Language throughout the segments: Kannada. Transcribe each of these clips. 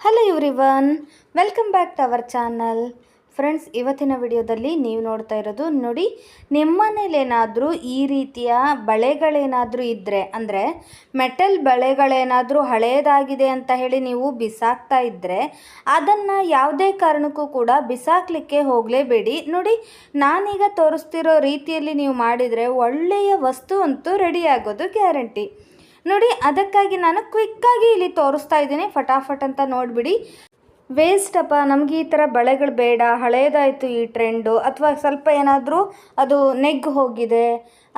Hello everyone welcome back to our channel friends ಇವತ್ತಿನ ವಿಡಿಯೋದಲ್ಲಿ ನೀವು ನೋಡ್ತಾ ಇರೋದು ನೋಡಿ, ನಿಮ್ಮನೇಲೇನಾದರೂ ಈ ರೀತಿಯ ಬಳೆಗಳೇನಾದರೂ ಇದ್ದರೆ ಅಂದರೆ ಮೆಟಲ್ ಬಳೆಗಳೇನಾದರೂ ಹಳೇದಾಗಿದೆ ಅಂತ ಹೇಳಿ ನೀವು ಬಿಸಾಕ್ತಾ ಇದ್ದರೆ ಅದನ್ನು ಯಾವುದೇ ಕಾರಣಕ್ಕೂ ಕೂಡ ಬಿಸಾಕಲಿಕ್ಕೆ ಹೋಗಲೇಬೇಡಿ. ನೋಡಿ, ನಾನೀಗ ತೋರಿಸ್ತಿರೋ ರೀತಿಯಲ್ಲಿ ನೀವು ಮಾಡಿದರೆ ಒಳ್ಳೆಯ ವಸ್ತು ಅಂತೂ ರೆಡಿಯಾಗೋದು ಗ್ಯಾರಂಟಿ ನೋಡಿ, ಅದಕ್ಕಾಗಿ ನಾನು ಕ್ವಿಕ್ಕಾಗಿ ಇಲ್ಲಿ ತೋರಿಸ್ತಾ ಇದ್ದೀನಿ. ಫಟಾಫಟ್ ಅಂತ ನೋಡಿಬಿಡಿ. ವೇಸ್ಟ್ ಅಪ್ಪ, ನಮಗೆ ಈ ಥರ ಬಳೆಗಳು ಬೇಡ, ಹಳೇದಾಯಿತು ಈ ಟ್ರೆಂಡು ಅಥವಾ ಸ್ವಲ್ಪ ಏನಾದರೂ ಅದು ನೆಗ್ ಹೋಗಿದೆ,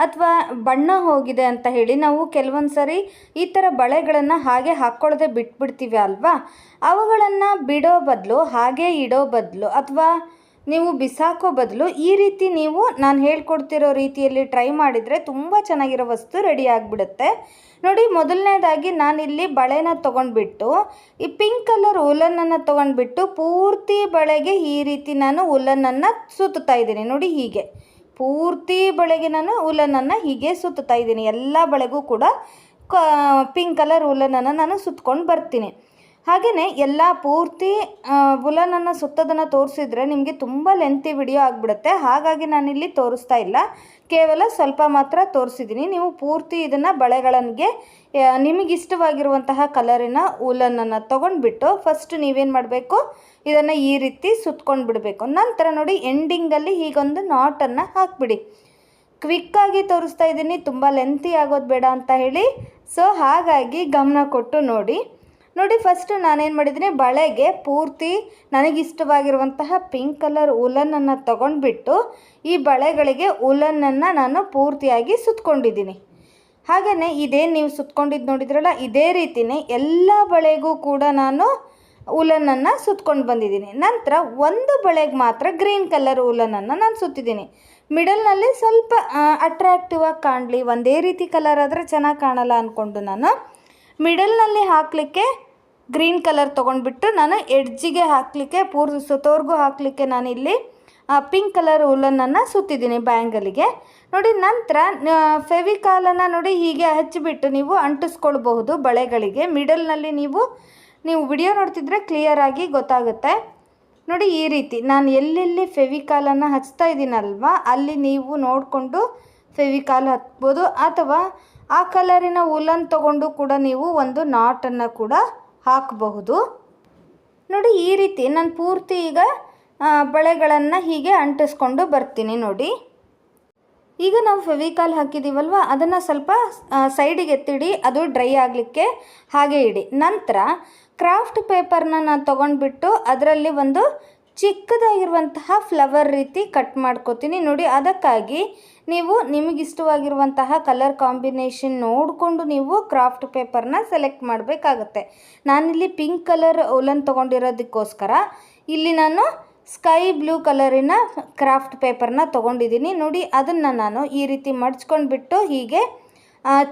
ಅಥವಾ ಬಣ್ಣ ಹೋಗಿದೆ ಅಂತ ಹೇಳಿ ನಾವು ಕೆಲವೊಂದು ಸರಿ ಈ ಥರ ಬಳೆಗಳನ್ನು ಹಾಗೆ ಹಾಕ್ಕೊಳ್ಳದೆ ಬಿಟ್ಬಿಡ್ತೀವಿ ಅಲ್ವಾ? ಅವುಗಳನ್ನು ಬಿಡೋ ಬದಲು, ಹಾಗೆ ಇಡೋ ಬದಲು, ಅಥವಾ ನೀವು ಬಿಸಾಕೋ ಬದಲು ಈ ರೀತಿ ನೀವು ನಾನು ಹೇಳ್ಕೊಡ್ತಿರೋ ರೀತಿಯಲ್ಲಿ ಟ್ರೈ ಮಾಡಿದರೆ ತುಂಬ ಚೆನ್ನಾಗಿರೋ ವಸ್ತು ರೆಡಿ ಆಗಿಬಿಡುತ್ತೆ. ನೋಡಿ, ಮೊದಲನೇದಾಗಿ ನಾನಿಲ್ಲಿ ಬಳೆನ ತೊಗೊಂಡ್ಬಿಟ್ಟು, ಈ ಪಿಂಕ್ ಕಲರ್ ಉಲನನ್ನು ತೊಗೊಂಡ್ಬಿಟ್ಟು ಪೂರ್ತಿ ಬಳೆಗೆ ಈ ರೀತಿ ನಾನು ಉಲನನ್ನು ಸುತ್ತುತ್ತಾ ಇದ್ದೀನಿ. ನೋಡಿ ಹೀಗೆ. ಪೂರ್ತಿ ಬಳೆಗೆ ನಾನು ಉಲನನ್ನು ಹೀಗೆ ಸುತ್ತುತ್ತಾ ಇದ್ದೀನಿ. ಎಲ್ಲ ಬಳೆಗೂ ಕೂಡ ಪಿಂಕ್ ಕಲರ್ ಉಲನನ್ನು ನಾನು ಸುತ್ಕೊಂಡು ಬರ್ತೀನಿ. ಹಾಗೆಯೇ ಎಲ್ಲ ಪೂರ್ತಿ ವುಲನನ್ನು ಸುತ್ತೋದನ್ನು ತೋರಿಸಿದ್ರೆ ನಿಮಗೆ ತುಂಬ ಲೆಂತಿ ವಿಡಿಯೋ ಆಗಿಬಿಡುತ್ತೆ. ಹಾಗಾಗಿ ನಾನಿಲ್ಲಿ ತೋರಿಸ್ತಾ ಇಲ್ಲ. ಕೇವಲ ಸ್ವಲ್ಪ ಮಾತ್ರ ತೋರಿಸಿದ್ದೀನಿ ನೀವು ಪೂರ್ತಿ ಇದನ್ನು ಬಳೆಗಳಿಗೆ ನಿಮಗಿಷ್ಟವಾಗಿರುವಂತಹ ಕಲರಿನ ಉಲನನ್ನು ತೊಗೊಂಡ್ಬಿಟ್ಟು ಫಸ್ಟ್ ನೀವೇನು ಮಾಡಬೇಕು? ಇದನ್ನು ಈ ರೀತಿ ಸುತ್ಕೊಂಡು ಬಿಡಬೇಕು. ನಂತರ ನೋಡಿ ಎಂಡಿಂಗಲ್ಲಿ ಹೀಗೊಂದು ನಾಟನ್ನು ಹಾಕಿಬಿಡಿ. ಕ್ವಿಕ್ಕಾಗಿ ತೋರಿಸ್ತಾ ಇದ್ದೀನಿ ತುಂಬ ಲೆಂತಿ ಆಗೋದು ಬೇಡ ಅಂತ ಹೇಳಿ. ಸೊ ಹಾಗಾಗಿ ಗಮನ ಕೊಟ್ಟು ನೋಡಿ. ನೋಡಿ ಫಸ್ಟ್ ನಾನೇನು ಮಾಡಿದ್ದೀನಿ, ಬಳೆಗೆ ಪೂರ್ತಿ ನನಗಿಷ್ಟವಾಗಿರುವಂತಹ ಪಿಂಕ್ ಕಲರ್ ಉಲನನ್ನು ತಗೊಂಡ್ಬಿಟ್ಟು ಈ ಬಳೆಗಳಿಗೆ ಉಲನನ್ನು ನಾನು ಪೂರ್ತಿಯಾಗಿ ಸುತ್ಕೊಂಡಿದ್ದೀನಿ. ಹಾಗೆಯೇ ಇದೇನು ನೀವು ಸುತ್ಕೊಂಡಿದ್ದು ನೋಡಿದ್ರಲ್ಲ, ಇದೇ ರೀತಿಯೇ ಎಲ್ಲ ಬಳೆಗೂ ಕೂಡ ನಾನು ಉಲನನ್ನು ಸುತ್ಕೊಂಡು ಬಂದಿದ್ದೀನಿ. ನಂತರ ಒಂದು ಬಳೆಗೆ ಮಾತ್ರ ಗ್ರೀನ್ ಕಲರ್ ಉಲನನ್ನು ನಾನು ಸುತ್ತಿದ್ದೀನಿ. ಮಿಡಲ್ನಲ್ಲಿ ಸ್ವಲ್ಪ ಅಟ್ರಾಕ್ಟಿವ್ ಆಗಿ ಕಾಣಲಿ, ಒಂದೇ ರೀತಿ ಕಲರ್ ಆದರೆ ಚೆನ್ನಾಗಿ ಕಾಣಲ್ಲ ಅಂದ್ಕೊಂಡು ನಾನು ಮಿಡಲ್ನಲ್ಲಿ ಹಾಕಲಿಕ್ಕೆ ಗ್ರೀನ್ ಕಲರ್ ತೊಗೊಂಡ್ಬಿಟ್ಟು ನಾನು ಎಡ್ಜಿಗೆ ಹಾಕಲಿಕ್ಕೆ ಪೂರ್ತಿ ಸುತ್ತೋರ್ಗೂ ಹಾಕಲಿಕ್ಕೆ ನಾನಿಲ್ಲಿ ಪಿಂಕ್ ಕಲರ್ ಉಲ್ಲನನ್ನು ಸುತ್ತಿದ್ದೀನಿ ಬ್ಯಾಂಗಲಿಗೆ ನೋಡಿ, ನಂತರ ಫೆವಿಕಾಲನ್ನು ನೋಡಿ ಹೀಗೆ ಹಚ್ಚಿಬಿಟ್ಟು ನೀವು ಅಂಟಿಸ್ಕೊಳ್ಬಹುದು ಬಳೆಗಳಿಗೆ. ಮಿಡಲ್ನಲ್ಲಿ ನೀವು ನೀವು ವಿಡಿಯೋ ನೋಡ್ತಿದ್ರೆ ಕ್ಲಿಯರಾಗಿ ಗೊತ್ತಾಗುತ್ತೆ. ನೋಡಿ, ಈ ರೀತಿ. ನಾನು ಎಲ್ಲೆಲ್ಲಿ ಫೆವಿಕಾಲನ್ನು ಹಚ್ತಾ ಇದ್ದೀನಲ್ವ, ಅಲ್ಲಿ ನೀವು ನೋಡಿಕೊಂಡು ಫೆವಿಕಾಲ್ ಹತ್ಬೋದು ಅಥವಾ ಆ ಕಲರಿನ ಉಲನ್ ತಗೊಂಡು ಕೂಡ ನೀವು ಒಂದು ನಾಟನ್ನು ಕೂಡ ಹಾಕಬಹುದು. ನೋಡಿ, ಈ ರೀತಿ ನಾನು ಪೂರ್ತಿ ಈಗ ಬಳೆಗಳನ್ನು ಹೀಗೆ ಅಂಟಿಸ್ಕೊಂಡು ಬರ್ತೀನಿ ನೋಡಿ. ಈಗ ನಾವು ಫೆವಿಕಾಲ್ ಹಾಕಿದ್ದೀವಲ್ವ ಅದನ್ನು ಸ್ವಲ್ಪ ಸೈಡಿಗೆ ಎತ್ತಿಡಿ, ಅದು ಡ್ರೈ ಆಗಲಿಕ್ಕೆ ಹಾಗೆ ಇಡಿ. ನಂತರ ಕ್ರಾಫ್ಟ್ ಪೇಪರ್ನ ನಾನು ತೊಗೊಂಡ್ಬಿಟ್ಟು ಅದರಲ್ಲಿ ಒಂದು ಚಿಕ್ಕದಾಗಿರುವಂತಹ ಫ್ಲವರ್ ರೀತಿ ಕಟ್ ಮಾಡ್ಕೋತೀನಿ. ನೋಡಿ, ಅದಕ್ಕಾಗಿ ನೀವು ನಿಮಗಿಷ್ಟವಾಗಿರುವಂತಹ ಕಲರ್ ಕಾಂಬಿನೇಷನ್ ನೋಡಿಕೊಂಡು ನೀವು ಕ್ರಾಫ್ಟ್ ಪೇಪರ್ನ ಸೆಲೆಕ್ಟ್ ಮಾಡಬೇಕಾಗತ್ತೆ. ನಾನಿಲ್ಲಿ ಪಿಂಕ್ ಕಲರ್ ಉಲನ್ ತೊಗೊಂಡಿರೋದಕ್ಕೋಸ್ಕರ ಇಲ್ಲಿ ನಾನು ಸ್ಕೈ ಬ್ಲೂ ಕಲರಿನ ಕ್ರಾಫ್ಟ್ ಪೇಪರ್ನ ತೊಗೊಂಡಿದ್ದೀನಿ. ನೋಡಿ, ಅದನ್ನು ನಾನು ಈ ರೀತಿ ಮಡ್ಚ್ಕೊಂಡ್ಬಿಟ್ಟು ಹೀಗೆ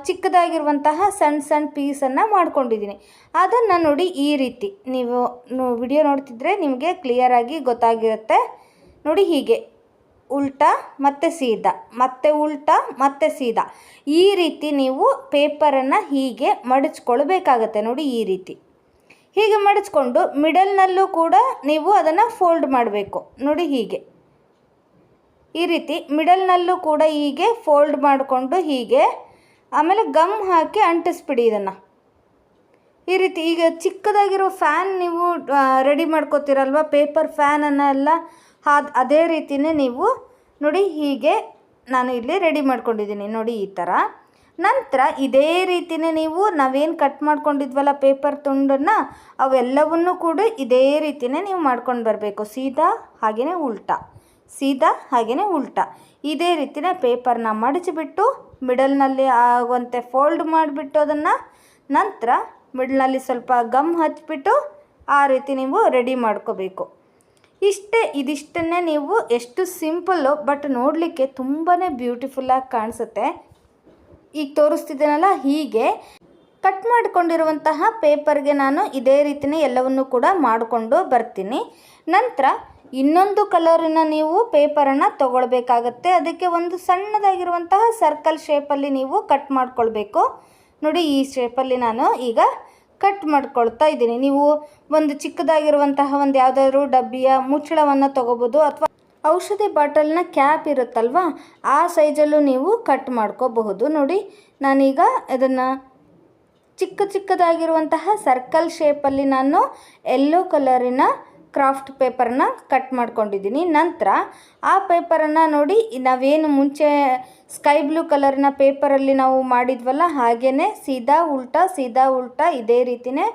ಚಿಕ್ಕದಾಗಿರುವಂತಹ ಸಣ್ಣ ಸಣ್ಣ ಪೀಸನ್ನು ಮಾಡ್ಕೊಂಡಿದ್ದೀನಿ. ಅದನ್ನು ನೋಡಿ ಈ ರೀತಿ. ನೀವು ವಿಡಿಯೋ ನೋಡ್ತಿದ್ರೆ ನಿಮಗೆ ಕ್ಲಿಯರಾಗಿ ಗೊತ್ತಾಗಿರುತ್ತೆ. ನೋಡಿ ಹೀಗೆ. ಉಲ್ಟಾ, ಮತ್ತು ಸೀದಾ. ಮತ್ತೆ ಉಲ್ಟಾ, ಮತ್ತೆ ಸೀದಾ. ಈ ರೀತಿ ನೀವು ಪೇಪರನ್ನು ಹೀಗೆ ಮಡಚ್ಕೊಳ್ಬೇಕಾಗತ್ತೆ. ನೋಡಿ ಈ ರೀತಿ. ಹೀಗೆ ಮಡಚ್ಕೊಂಡು ಮಿಡಲ್ನಲ್ಲೂ ಕೂಡ ನೀವು ಅದನ್ನು ಫೋಲ್ಡ್ ಮಾಡಬೇಕು. ನೋಡಿ ಹೀಗೆ. ಈ ರೀತಿ ಮಿಡಲ್ನಲ್ಲೂ ಕೂಡ ಹೀಗೆ ಫೋಲ್ಡ್ ಮಾಡಿಕೊಂಡು ಹೀಗೆ ಆಮೇಲೆ ಗಮ್ ಹಾಕಿ ಅಂಟಿಸ್ಬಿಡಿ ಇದನ್ನು. ಈ ರೀತಿ ಈಗ ಚಿಕ್ಕದಾಗಿರೋ ಫ್ಯಾನ್ ನೀವು ರೆಡಿ ಮಾಡ್ಕೋತೀರಲ್ವ? ಪೇಪರ್ ಫ್ಯಾನನ್ನು ಎಲ್ಲ ಹಾದ್, ಅದೇ ರೀತಿಯೇ ನೀವು ನೋಡಿ ಹೀಗೆ ನಾನು ಇಲ್ಲಿ ರೆಡಿ ಮಾಡ್ಕೊಂಡಿದ್ದೀನಿ. ನೋಡಿ ಈ ಥರ. ನಂತರ ಇದೇ ರೀತಿಯೇ ನೀವು ನಾವೇನು ಕಟ್ ಮಾಡ್ಕೊಂಡಿದ್ವಲ್ಲ ಪೇಪರ್ ತುಂಡನ್ನು, ಅವೆಲ್ಲವನ್ನು ಕೂಡ ಇದೇ ರೀತಿಯೇ ನೀವು ಮಾಡ್ಕೊಂಡು ಬರಬೇಕು. ಸೀದಾ ಹಾಗೆಯೇ ಉಲ್ಟಾ. ಸೀದಾ ಹಾಗೆಯೇ ಉಲ್ಟಾ. ಇದೇ ರೀತಿಯೇ ಪೇಪರ್ನ ಮಡಚಿಬಿಟ್ಟು ಮಿಡಲ್ನಲ್ಲಿ ಆಗುವಂತೆ ಫೋಲ್ಡ್ ಮಾಡಿಬಿಟ್ಟು ಅದನ್ನು ನಂತರ ಮಿಡಲ್ನಲ್ಲಿ ಸ್ವಲ್ಪ ಗಮ್ ಹಚ್ಚಿಬಿಟ್ಟು ಆ ರೀತಿ ನೀವು ರೆಡಿ ಮಾಡ್ಕೋಬೇಕು. ಇಷ್ಟೇ, ಇದಿಷ್ಟನ್ನೇ ನೀವು ಎಷ್ಟು ಸಿಂಪಲ್ಲು, ಬಟ್ ನೋಡಲಿಕ್ಕೆ ತುಂಬಾ ಬ್ಯೂಟಿಫುಲ್ಲಾಗಿ ಕಾಣಿಸುತ್ತೆ. ಈಗ ತೋರಿಸ್ತಿದ್ದೀನಲ್ಲ, ಹೀಗೆ ಕಟ್ ಮಾಡಿಕೊಂಡಿರುವಂತಹ ಪೇಪರ್ಗೆ ನಾನು ಇದೇ ರೀತಿಯೇ ಎಲ್ಲವನ್ನು ಕೂಡ ಮಾಡಿಕೊಂಡು ಬರ್ತೀನಿ. ನಂತರ ಇನ್ನೊಂದು ಕಲರಿನ ನೀವು ಪೇಪರನ್ನು ತೊಗೊಳ್ಬೇಕಾಗತ್ತೆ. ಅದಕ್ಕೆ ಒಂದು ಸಣ್ಣದಾಗಿರುವಂತಹ ಸರ್ಕಲ್ ಶೇಪಲ್ಲಿ ನೀವು ಕಟ್ ಮಾಡ್ಕೊಳ್ಬೇಕು. ನೋಡಿ, ಈ ಶೇಪಲ್ಲಿ ನಾನು ಈಗ ಕಟ್ ಮಾಡ್ಕೊಳ್ತಾ ಇದ್ದೀನಿ. ನೀವು ಒಂದು ಚಿಕ್ಕದಾಗಿರುವಂತಹ ಒಂದು ಯಾವುದಾದ್ರೂ ಡಬ್ಬಿಯ ಮುಚ್ಚಳವನ್ನು ತೊಗೋಬೋದು ಅಥವಾ ಔಷಧಿ ಬಾಟಲ್ನ ಕ್ಯಾಪ್ ಇರುತ್ತಲ್ವ, ಆ ಸೈಜಲ್ಲೂ ನೀವು ಕಟ್ ಮಾಡ್ಕೋಬಹುದು. ನೋಡಿ, ನಾನೀಗ ಅದನ್ನು ಚಿಕ್ಕ ಚಿಕ್ಕದಾಗಿರುವಂತಹ ಸರ್ಕಲ್ ಶೇಪಲ್ಲಿ ನಾನು ಎಲ್ಲೋ ಕಲರಿನ ಕ್ರಾಫ್ಟ್ ಪೇಪರನ್ನ ಕಟ್ ಮಾಡ್ಕೊಂಡಿದ್ದೀನಿ. ನಂತರ ಆ ಪೇಪರನ್ನು ನೋಡಿ, ನಾವೇನು ಮುಂಚೆ ಸ್ಕೈ ಬ್ಲೂ ಕಲರ್ನ ಪೇಪರಲ್ಲಿ ನಾವು ಮಾಡಿದ್ವಲ್ಲ ಹಾಗೇ ಸೀದಾ ಉಲ್ಟಾ ಸೀದಾ ಉಲ್ಟಾ ಇದೇ ರೀತಿನೇ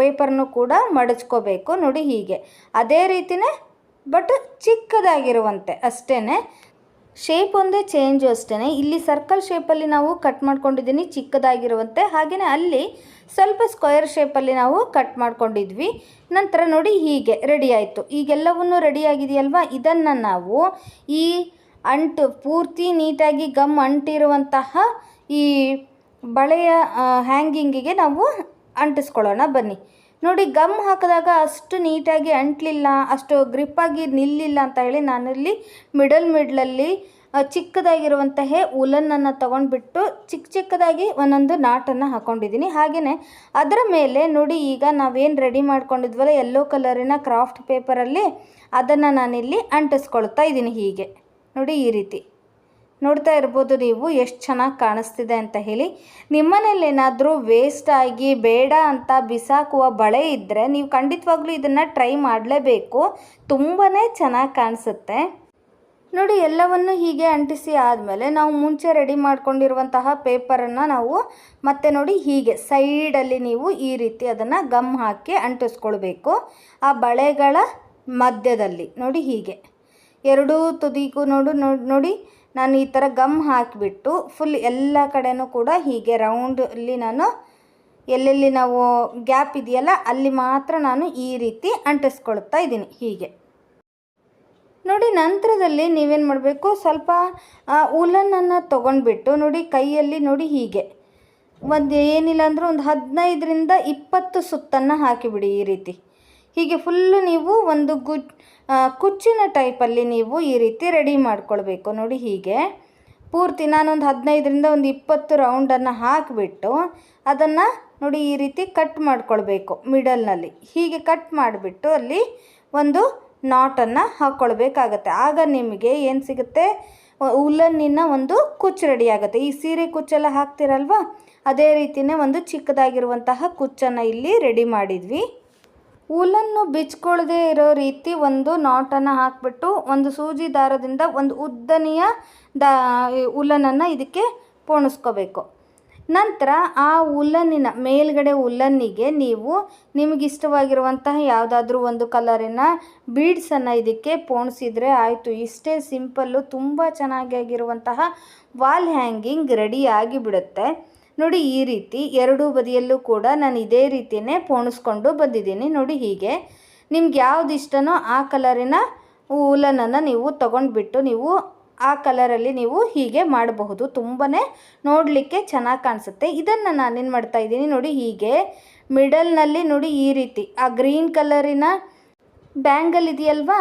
ಪೇಪರ್ನು ಕೂಡ ಮಡಚ್ಕೋಬೇಕು. ನೋಡಿ ಹೀಗೆ. ಅದೇ ರೀತಿಯೇ ಬಟ್ ಚಿಕ್ಕದಾಗಿರುವಂತೆ ಅಷ್ಟೇ ಶೇಪ್ ಒಂದೇ ಚೇಂಜು ಅಷ್ಟೇ ಇಲ್ಲಿ ಸರ್ಕಲ್ ಶೇಪಲ್ಲಿ ನಾವು ಕಟ್ ಮಾಡ್ಕೊಂಡಿದ್ದೀನಿ ಚಿಕ್ಕದಾಗಿರುವಂತೆ. ಹಾಗೆಯೇ ಅಲ್ಲಿ ಸ್ವಲ್ಪ ಸ್ಕ್ವೇರ್ ಶೇಪಲ್ಲಿ ನಾವು ಕಟ್ ಮಾಡ್ಕೊಂಡಿದ್ವಿ. ನಂತರ ನೋಡಿ ಹೀಗೆ ರೆಡಿ ಆಯಿತು. ಈಗೆಲ್ಲವನ್ನೂ ರೆಡಿ ಆಗಿದೆಯಲ್ವಾ? ಇದನ್ನು ನಾವು ಈ ಅಂಟು, ಪೂರ್ತಿ ನೀಟಾಗಿ ಗಮ್ ಅಂಟಿರುವಂತಹ ಈ ಬಳೆಯ ಹ್ಯಾಂಗಿಂಗಿಗೆ ನಾವು ಅಂಟಿಸ್ಕೊಳ್ಳೋಣ. ಬನ್ನಿ. ನೋಡಿ, ಗಮ್ ಹಾಕಿದಾಗ ಅಷ್ಟು ನೀಟಾಗಿ ಅಂಟಲಿಲ್ಲ, ಅಷ್ಟು ಗ್ರಿಪ್ಪಾಗಿ ನಿಲ್ಲಿಲ್ಲ ಅಂತ ಹೇಳಿ ನಾನಿಲ್ಲಿ ಮಿಡಲ್ ಮಿಡ್ಲಲ್ಲಿ ಚಿಕ್ಕದಾಗಿರುವಂತಹ ಉಲನ್ನನ್ನು ತೊಗೊಂಡ್ಬಿಟ್ಟು ಚಿಕ್ಕ ಚಿಕ್ಕದಾಗಿ ಒಂದೊಂದು ನಾಟನ್ನು ಹಾಕ್ಕೊಂಡಿದ್ದೀನಿ ಹಾಗೆಯೇ ಅದರ ಮೇಲೆ ನೋಡಿ, ಈಗ ನಾವೇನು ರೆಡಿ ಮಾಡ್ಕೊಂಡಿದ್ವಲ್ಲ ಯೆಲ್ಲೋ ಕಲರಿನ ಕ್ರಾಫ್ಟ್ ಪೇಪರಲ್ಲಿ ಅದನ್ನು ನಾನಿಲ್ಲಿ ಅಂಟಿಸ್ಕೊಳ್ತಾ ಇದ್ದೀನಿ ಹೀಗೆ. ನೋಡಿ ಈ ರೀತಿ. ನೋಡ್ತಾ ಇರ್ಬೋದು ನೀವು ಎಷ್ಟು ಚೆನ್ನಾಗಿ ಕಾಣಿಸ್ತಿದೆ ಅಂತ ಹೇಳಿ. ನಿಮ್ಮನೇಲಿ ಏನಾದರೂ ವೇಸ್ಟ್ ಆಗಿ ಬೇಡ ಅಂತ ಬಿಸಾಕುವ ಬಳೆ ಇದ್ದರೆ ನೀವು ಖಂಡಿತವಾಗ್ಲೂ ಇದನ್ನು ಟ್ರೈ ಮಾಡಲೇಬೇಕು. ತುಂಬಾ ಚೆನ್ನಾಗಿ ಕಾಣಿಸುತ್ತೆ. ನೋಡಿ, ಎಲ್ಲವನ್ನು ಹೀಗೆ ಅಂಟಿಸಿ ಆದಮೇಲೆ ನಾವು ಮುಂಚೆ ರೆಡಿ ಮಾಡ್ಕೊಂಡಿರುವಂತಹ ಪೇಪರನ್ನು ನಾವು ಮತ್ತೆ ನೋಡಿ ಹೀಗೆ ಸೈಡಲ್ಲಿ ನೀವು ಈ ರೀತಿ ಅದನ್ನು ಗಮ್ ಹಾಕಿ ಅಂಟಿಸ್ಕೊಳ್ಬೇಕು. ಆ ಬಳೆಗಳ ಮಧ್ಯದಲ್ಲಿ ನೋಡಿ ಹೀಗೆ. ಎರಡೂ ತುದಿಗೂ ನೋಡ್- ನೋಡಿ ನಾನು ಈ ಥರ ಗಮ್ ಹಾಕಿಬಿಟ್ಟು ಫುಲ್ ಎಲ್ಲ ಕಡೆನೂ ಕೂಡ ಹೀಗೆ ರೌಂಡಲ್ಲಿ ನಾನು ಎಲ್ಲೆಲ್ಲಿ ನಾವು ಗ್ಯಾಪ್ ಇದೆಯಲ್ಲ ಅಲ್ಲಿ ಮಾತ್ರ ನಾನು ಈ ರೀತಿ ಅಂಟಿಸ್ಕೊಳ್ತಾ ಇದ್ದೀನಿ ಹೀಗೆ. ನೋಡಿ ನಂತರದಲ್ಲಿ ನೀವೇನು ಮಾಡಬೇಕು? ಸ್ವಲ್ಪ ಉಲನನ್ನು ತೊಗೊಂಡ್ಬಿಟ್ಟು ನೋಡಿ ಕೈಯಲ್ಲಿ ನೋಡಿ ಹೀಗೆ. ಒಂದು ಏನಿಲ್ಲ ಅಂದರೂ ಒಂದು ಹದಿನೈದರಿಂದ ಇಪ್ಪತ್ತು ಸುತ್ತನ್ನು ಹಾಕಿಬಿಡಿ ಈ ರೀತಿ. ಹೀಗೆ ಫುಲ್ಲು ನೀವು ಒಂದು ಗುಜ್ ಕುಚ್ಚಿನ ಟೈಪಲ್ಲಿ ನೀವು ಈ ರೀತಿ ರೆಡಿ ಮಾಡ್ಕೊಳ್ಬೇಕು. ನೋಡಿ ಹೀಗೆ. ಪೂರ್ತಿ ನಾನೊಂದು ಹದಿನೈದರಿಂದ ಒಂದು ಇಪ್ಪತ್ತು ರೌಂಡನ್ನು ಹಾಕಿಬಿಟ್ಟು ಅದನ್ನು ನೋಡಿ ಈ ರೀತಿ ಕಟ್ ಮಾಡ್ಕೊಳ್ಬೇಕು ಮಿಡಲ್ನಲ್ಲಿ ಹೀಗೆ ಕಟ್ ಮಾಡಿಬಿಟ್ಟು ಅಲ್ಲಿ ಒಂದು ನಾಟನ್ನು ಹಾಕ್ಕೊಳ್ಬೇಕಾಗತ್ತೆ ಆಗ ನಿಮಗೆ ಏನು ಸಿಗುತ್ತೆ? ಉಲ್ಲನ್ನಿನ ಒಂದು ಕುಚ್ಚು ರೆಡಿ ಆಗುತ್ತೆ. ಈ ಸೀರೆ ಕುಚ್ಚೆಲ್ಲ ಹಾಕ್ತಿರಲ್ವ? ಅದೇ ರೀತಿಯೇ ಒಂದು ಚಿಕ್ಕದಾಗಿರುವಂತಹ ಕುಚ್ಚನ್ನು ಇಲ್ಲಿ ರೆಡಿ ಮಾಡಿದ್ವಿ. ಉಲನ್ನು ಬಿಚ್ಕೊಳ್ಳದೆ ಇರೋ ರೀತಿ ಒಂದು ನಾಟನ್ನು ಹಾಕಿಬಿಟ್ಟು ಒಂದು ಸೂಜಿ ದಾರದಿಂದ ಒಂದು ಉದ್ದನೆಯ ದಾ ಉಲ್ಲನನ್ನು ಇದಕ್ಕೆ ಪೋಣಿಸ್ಕೋಬೇಕು. ನಂತರ ಆ ಉಲ್ಲನ್ನಿನ ಮೇಲ್ಗಡೆ ಉಲ್ಲನ್ನಿಗೆ ನೀವು ನಿಮಗಿಷ್ಟವಾಗಿರುವಂತಹ ಯಾವುದಾದ್ರೂ ಒಂದು ಕಲರಿನ ಬೀಡ್ಸನ್ನು ಇದಕ್ಕೆ ಪೋಣಿಸಿದರೆ ಆಯಿತು. ಇಷ್ಟೇ ಸಿಂಪಲ್ಲು, ತುಂಬ ಚೆನ್ನಾಗಿ ಆಗಿರುವಂತಹ ವಾಲ್ ಹ್ಯಾಂಗಿಂಗ್ ರೆಡಿ ಆಗಿಬಿಡುತ್ತೆ. ನೋಡಿ ಈ ರೀತಿ ಎರಡೂ ಬದಿಯಲ್ಲೂ ಕೂಡ ನಾನು ಇದೇ ರೀತಿಯೇ ಪೋಣಿಸ್ಕೊಂಡು ಬಂದಿದ್ದೀನಿ. ನೋಡಿ ಹೀಗೆ. ನಿಮ್ಗೆ ಯಾವ್ದು ಇಷ್ಟನೋ ಆ ಕಲರಿನ ಉಲನನ್ನು ನೀವು ತಗೊಂಡ್ಬಿಟ್ಟು ನೀವು ಆ ಕಲರಲ್ಲಿ ನೀವು ಹೀಗೆ ಮಾಡಬಹುದು. ತುಂಬಾ ನೋಡಲಿಕ್ಕೆ ಚೆನ್ನಾಗಿ ಕಾಣಿಸುತ್ತೆ. ಇದನ್ನು ನಾನೇನು ಮಾಡ್ತಾ ಇದ್ದೀನಿ ನೋಡಿ ಹೀಗೆ. ಮಿಡಲ್ನಲ್ಲಿ ನೋಡಿ ಈ ರೀತಿ ಆ ಗ್ರೀನ್ ಕಲರಿನ ಬ್ಯಾಂಗಲ್ ಇದೆಯಲ್ವಾ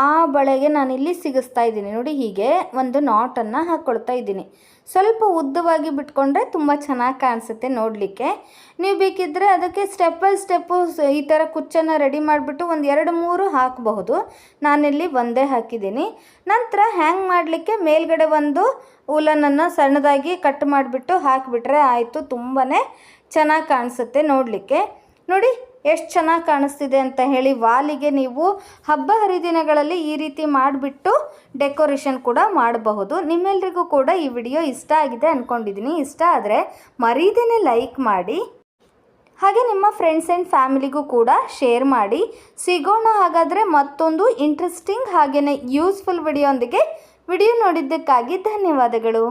ಆ ಬಳೆಗೆ ನಾನಿಲ್ಲಿ ಸಿಗಿಸ್ತಾ ಇದ್ದೀನಿ. ನೋಡಿ, ಹೀಗೆ ಒಂದು ನಾಟನ್ನು ಹಾಕ್ಕೊಳ್ತಾ ಇದ್ದೀನಿ. ಸ್ವಲ್ಪ ಉದ್ದವಾಗಿ ಬಿಟ್ಕೊಂಡ್ರೆ ತುಂಬ ಚೆನ್ನಾಗಿ ಕಾಣಿಸುತ್ತೆ ನೋಡಲಿಕ್ಕೆ. ನೀವು ಬೇಕಿದ್ದರೆ ಅದಕ್ಕೆ ಸ್ಟೆಪ್ ಬೈ ಸ್ಟೆಪ್ಪು ಈ ಥರ ಕುಚ್ಚನ್ನು ರೆಡಿ ಮಾಡಿಬಿಟ್ಟು ಒಂದು ಎರಡು ಮೂರು ಹಾಕಬಹುದು. ನಾನಿಲ್ಲಿ ಒಂದೇ ಹಾಕಿದ್ದೀನಿ. ನಂತರ ಹ್ಯಾಂಗ್ ಮಾಡಲಿಕ್ಕೆ ಮೇಲ್ಗಡೆ ಒಂದು ಉಲನನ್ನು ಸಣ್ಣದಾಗಿ ಕಟ್ ಮಾಡಿಬಿಟ್ಟು ಹಾಕಿಬಿಟ್ರೆ ಆಯಿತು. ತುಂಬಾ ಚೆನ್ನಾಗಿ ಕಾಣಿಸುತ್ತೆ ನೋಡಲಿಕ್ಕೆ. ನೋಡಿ ಎಷ್ಟು ಚೆನ್ನಾಗಿ ಕಾಣಿಸ್ತಿದೆ ಅಂತ ಹೇಳಿ ವಾಲಿಗೆ ನೀವು ಹಬ್ಬ ಹರಿದಿನಗಳಲ್ಲಿ ಈ ರೀತಿ ಮಾಡಿಬಿಟ್ಟು ಡೆಕೋರೇಷನ್ ಕೂಡ ಮಾಡಬಹುದು. ನಿಮ್ಮೆಲ್ರಿಗೂ ಕೂಡ ಈ ವಿಡಿಯೋ ಇಷ್ಟ ಆಗಿದೆ ಅಂದ್ಕೊಂಡಿದ್ದೀನಿ ಇಷ್ಟ ಆದರೆ ಮರೀದೇನೆ ಲೈಕ್ ಮಾಡಿ. ಹಾಗೆ ನಿಮ್ಮ ಫ್ರೆಂಡ್ಸ್ ಆ್ಯಂಡ್ ಫ್ಯಾಮಿಲಿಗೂ ಕೂಡ ಶೇರ್ ಮಾಡಿ. ಸಿಗೋಣ ಹಾಗಾದರೆ ಮತ್ತೊಂದು ಇಂಟ್ರೆಸ್ಟಿಂಗ್ ಹಾಗೆಯೇ ಯೂಸ್ಫುಲ್ ವಿಡಿಯೋ ವಿಡಿಯೋ ನೋಡಿದ್ದಕ್ಕಾಗಿ ಧನ್ಯವಾದಗಳು.